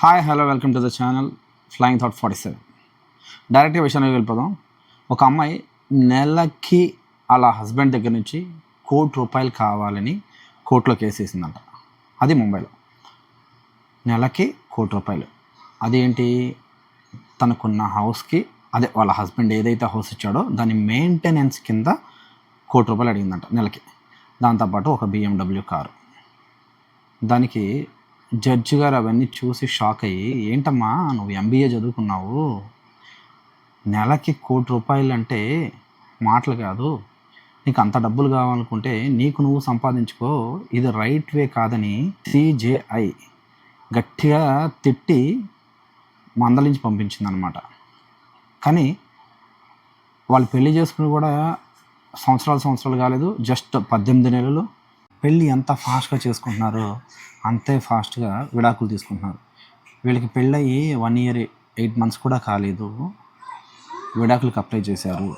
Hi hello welcome to the channel Flying Thought forty seven డైరెక్ట్గా విషయానికి వెళ్ళిపోదాం. ఒక అమ్మాయి నెలకి అలా హస్బెండ్ దగ్గర నుంచి కోటి రూపాయలు కావాలని కోర్టులో కేసు వేసిందంట. అది ముంబైలో. నెలకి కోటి రూపాయలు. అదేంటి? తనకున్న హౌస్కి అదే వాళ్ళ హస్బెండ్ ఏదైతే హౌస్ ఇచ్చాడో దాని మెయింటెనెన్స్ కింద కోటి రూపాయలు అడిగిందంట నెలకి. దాంతోపాటు ఒక బిఎండబ్ల్యూ కారు. దానికి జడ్జి గారు అవన్నీ చూసి షాక్ అయ్యి ఏంటమ్మా నువ్వు ఎంబీఏ చదువుకున్నావు? నెలకి కోటి రూపాయలు అంటే మాటలు కాదు. నీకు అంత డబ్బులు కావాలనుకుంటే నీకు నువ్వు సంపాదించుకో. ఇది రైట్ వే కాదని సిజేఐ గట్టిగా తిట్టి మందలించి పంపించింది అనమాట కానీ వాళ్ళు పెళ్ళి చేసుకుని కూడా సంవత్సరాలు సంవత్సరాలు కాలేదు. జస్ట్ పద్దెనిమిది నెలలు పెళ్ళి ఎంత ఫాస్ట్గా చేసుకుంటున్నారో అంతే ఫాస్ట్గా విడాకులు తీసుకుంటున్నారు. వీళ్ళకి పెళ్ళయి వన్ ఇయర్ ఎయిట్ మంత్స్ కూడా కాలేదు. విడాకులకు అప్లై చేశారు.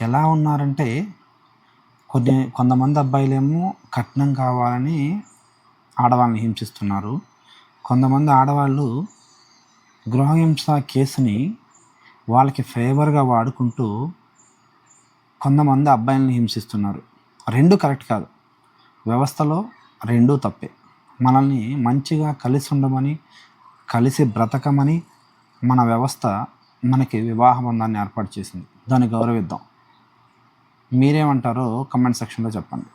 ఎలా ఉన్నారంటే కొన్ని కొంతమంది అబ్బాయిలేమో కట్నం కావాలని ఆడవాళ్ళని హింసిస్తున్నారు. కొంతమంది ఆడవాళ్ళు గృహహింస కేసుని వాళ్ళకి ఫేవర్గా వాడుకుంటూ కొంతమంది అబ్బాయిలను హింసిస్తున్నారు. రెండు కరెక్ట్ కాదు. వ్యవస్థలో రెండూ తప్పే. మనల్ని మంచిగా కలిసి ఉండమని కలిసి బ్రతకమని మన వ్యవస్థ మనకి వివాహ బంధాన్ని ఏర్పాటు చేసింది. దాన్ని గౌరవిద్దాం. మీరేమంటారో కమెంట్ సెక్షన్లో చెప్పండి.